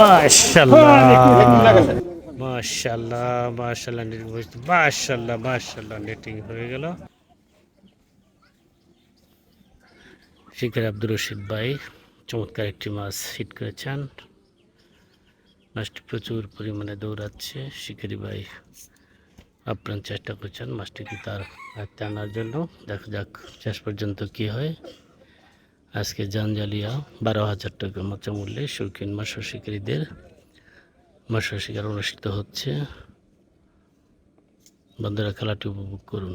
মাশাল্লাহ মাশাল্লাহ মাশাল্লাহ মাশাল্লাহ নেটিং হয়ে গেল। আব্দুর রশিদ ভাই, চমৎকার একটি মাছ হিট করেছেন। মাছটি প্রচুর পরিমাণে দৌড়াচ্ছে। শিকারি ভাই আপ্রাণ চেষ্টা করছেন মাছটিকে তার আনার জন্য। দেখা যাক শেষ পর্যন্ত কি হয়। আজকে জানজালিয়া বারো হাজার টাকা মাত্রা মূল্যে শৌখিন মৎস্য শিকারীদের মৎস্য শিকার অনুষ্ঠিত হচ্ছে। বন্ধুরা খেলাটি উপভোগ করুন।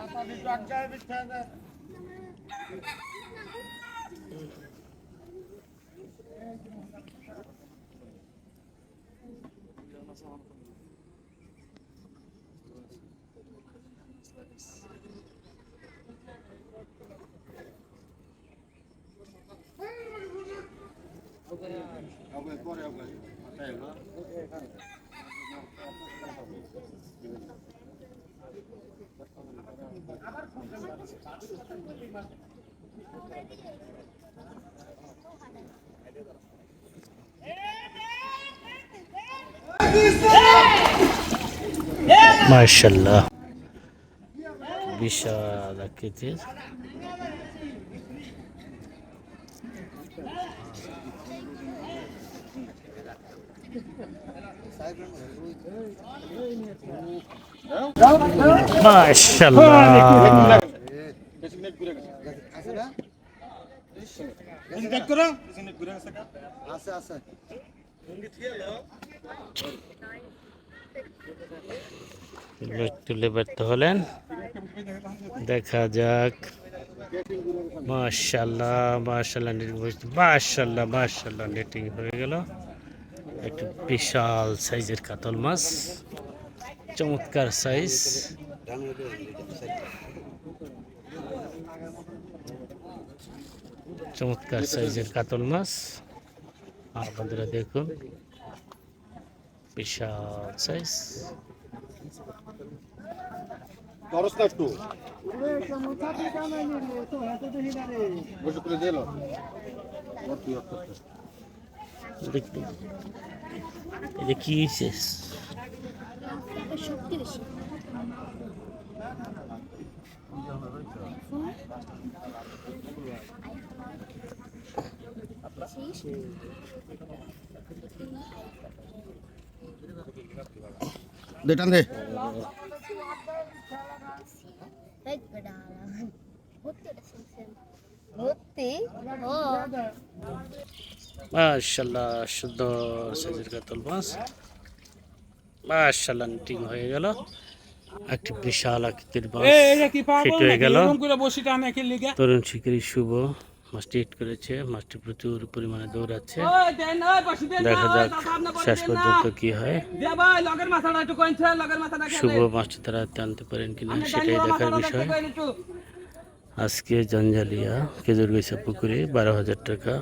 সাইজের একটি মাছ বিশাল আকৃতির মার্শাল্লাহ মার্শাল্লাহ বিশাল আকৃতির মার্শাল্লাহ বিশাল আছে তুলে ব্যর্থ হলেন। দেখা যাক। মাশাল্লাহ মাশাল্লাহ মাশাল্লাহ মাশাল্লাহ নেটিং হয়ে গেল। একটু বিশাল সাইজের কাতল মাছ, চমৎকার সাইজ। চমৎকার সাইজের কাতল মাছ। আপনারা দেখুন, বিশাল সাইজ। দিল দেখুন এটা কি দে ভর্তি ও মাশাল্লাহ সুন্দর সাইজের কাতল মাছ। মাশাল্লাহ নিটিং হয়ে গেল। একটি বিশাল আকৃতির মাছ ফিট হয়ে গেল। তরুণ শিকারী শুভ মাছটি হিট করেছে। মাছটি প্রচুর পরিমাণে দৌড়াচ্ছে। দেখা যাক শেষ পর্যন্ত কি হয়। শুভ মাছটি তারা আনতে পারেন কিনা সেটাই দেখার বিষয়। আজকে জঞ্জালিয়া খেজুর গাছা পুকুরে বারো হাজার টাকা।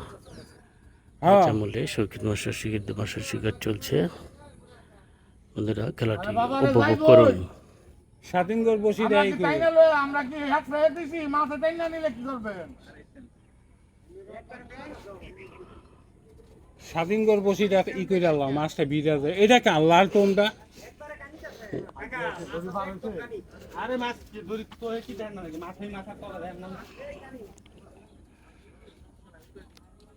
মূল্যে শৌখিন মৎস্য শিকার মৎস্য শিকার চলছে। বন্ধুরা খেলাটি উপভোগ করুন। স্বাধীনগর বসি দেয় আমরা কি হাত ফেলে দিছি? মাথা তাই না নিলে কি করবেন? স্বাধীনগর বসিটা ই করে আল্লাহ মাছটা বিরা যায়। এটা কান লাল টোনটা আরে মাছ ধরি তো কি দেন না মাথায় মাথা করা দেন না দেই তো বড় করে দেন না লেস লাগান না কি লাগা বসি বয়সে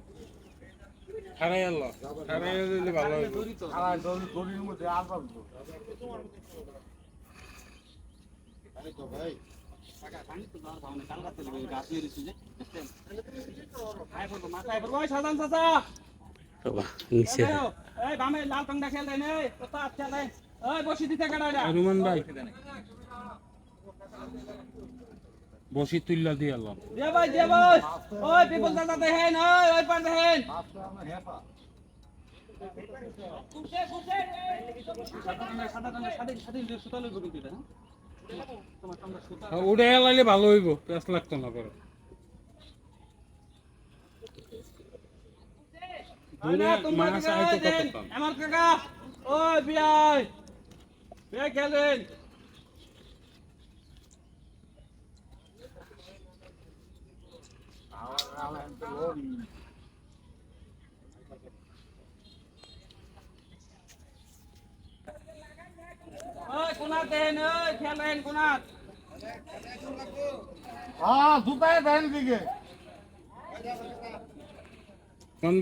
হারাই আল্লাহ। হারাই দিলে ভালো হইব। দড়ির মধ্যে আর পাবো ভাই বাবা নিচে রুমান ভাই। বসি তুল্লা দিয়ে আল্লাহ। উড়ে এলাইলে ভালো হইব পেঁচ লাগতো না করে দূরে মাছ আইতো কতক্ষণ আমার কাকা ওই বিয়াই বিয়াই খেলেন ওই কোনাত দেন ওই খেলেন। কোনাত হ্যাঁ জুতায় দেন দিকে কোন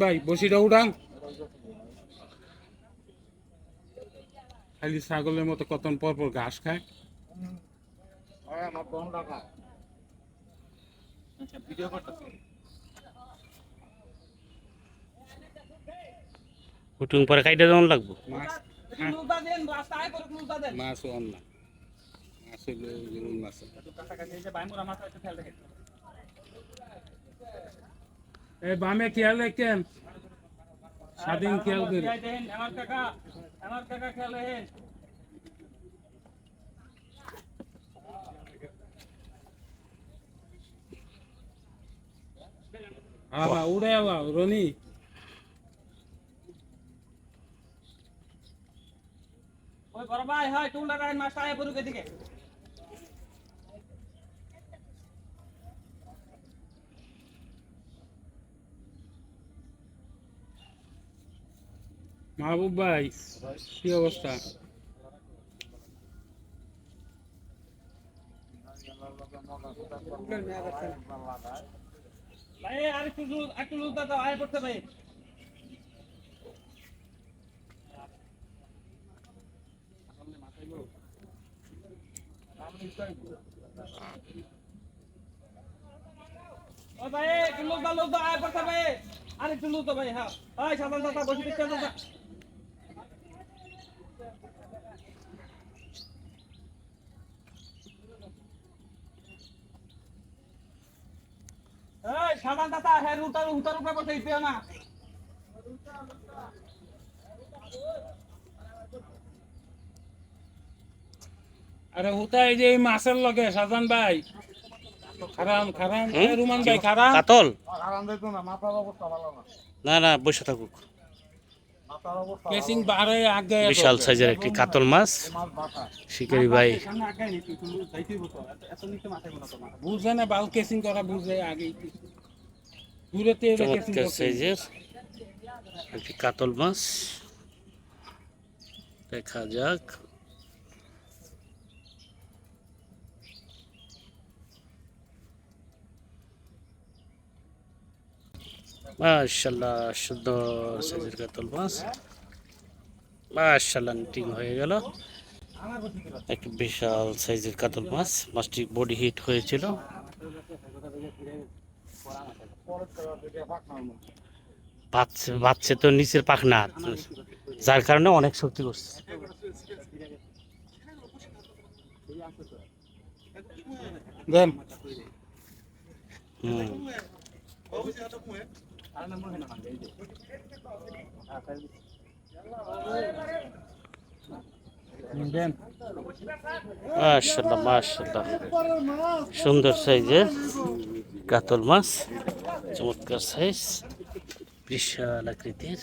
ভাই বসিটা উড়ান খালি ছাগলের মতো কতন পর পর ঘাস খায়। আমার কোন টাকা ভিডিও করতেছি উঠুন পরে কাইটা যেমন লাগবো। মাছ অন না। মাছ হইল রুই মাছ। এই বামে খেয়াল রাখেন। স্বাধীন খেয়াল করে। দেন আমার কাকা আমার কাকা খেয়াল রেখেন। আবা উড়ে আবা রনি। ওই বড় ভাই হয় টুল লাগাই মাছ আয় পড়ুক এদিকে। মাহবুব ভাই কি অবস্থা? ভাই, আর একটু লুজ একটু লুজ দাও, আয় করতে ভাই। ও ভাই, একটু লুজ দাও লুজ দাও আয় পড়তে ভাই। আর একটু লুজ দাও ভাই হ্যাঁ। দাদা, বসে দেখতে দাদা এই সাধারণ দাদা হ্যাঁ উতার উতার উপরে না। আরে হুতা যে মাছের লগে সাজান ভাই। খারাম খারাম রুমান ভাই খারাম কাতল? দিত না মাথার অবস্থা ভালো না। না না বসে থাকুক। মাথার অবস্থা কেসিং বারে আগে বিশাল সাইজের একটি কাতল মাছ। শিকারি ভাই। বুঝে না বাল কেসিং করা বুঝে আগে চমৎকার সাইজের একটি কাতল মাছ দেখা যাক মাশাল্লাহ সুন্দর সাইজের কাতল মাছ মাশাল্লাহ নিটিং হয়ে গেল একটি বিশাল সাইজের কাতল মাছ মাছটি বডি হিট হয়েছিল বাচ্চা তো নিচের পাখনা যার কারণে অনেক শক্তি করছে। দেন। মাশাল্লাহ সুন্দর সাইজের কাতল মাছ। চমৎকার সাইজ বিশাল আকৃতির।